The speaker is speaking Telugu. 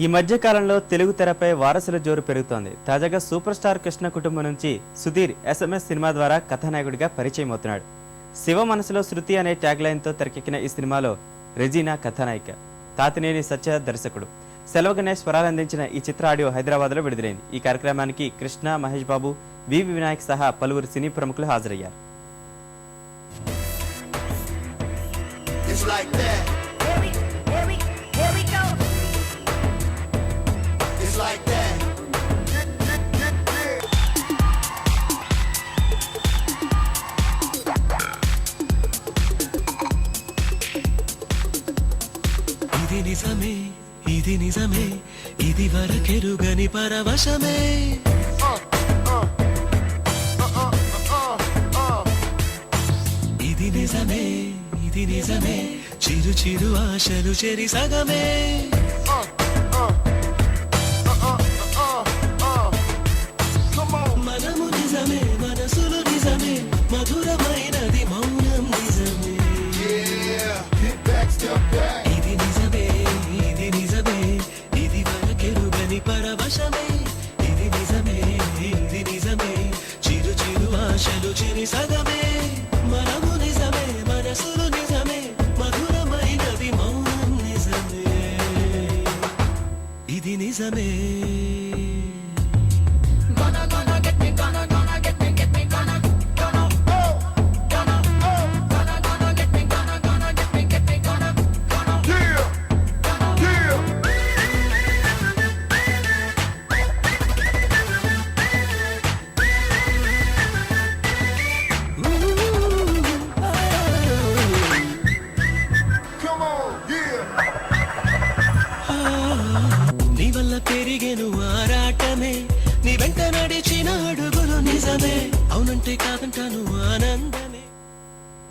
ఈ మధ్య కాలంలో తెలుగు తెరపై వారసుల జోరు పెరుగుతోంది. తాజాగా సూపర్ స్టార్ కృష్ణ కుటుంబం నుంచి సుధీర్ ఎస్ఎంఎస్ సినిమా ద్వారా కథానాయకుడిగా పరిచయం అవుతున్నాడు. శివ మనసులో శృతి అనే ట్యాగ్ లైన్తో తెరకెక్కిన ఈ సినిమాలో రెజీనా కథానాయిక తాతినేని సత్య దర్శకుడు. సెలవు గణేష్ స్వరాలందించిన ఈ చిత్ర ఆడియో హైదరాబాద్లో విడుదలైంది. ఈ కార్యక్రమానికి కృష్ణ మహేష్ బాబు వివి వినాయక్ సహా పలువురు సినీ ప్రముఖులు హాజరయ్యారు. It's like that. Is like that. ఇది నిజమే ఇది నిజమే ఇది వరకెరుగని పరవశమే ఇది నిజమే ఇది నిజమే చిరు చిరు ఆశలు చెరి సగమే మధురమైనది మౌనం నిజమే. ఇది నిజమే ఇది నిజమే ఇది వరకెరుగని పరవశమే. ఇది నిజమే ఇది నిజమే చిరు చిరు ఆశలు చిరి సగమే. మనము నిజమే మనసులు నిజమే మధురమైనది మౌనం నిజమే. ఇది నిజమే. వల్ల పెరిగెను ఆరాటమే. నీ వెంట నడిచిన అడుగులు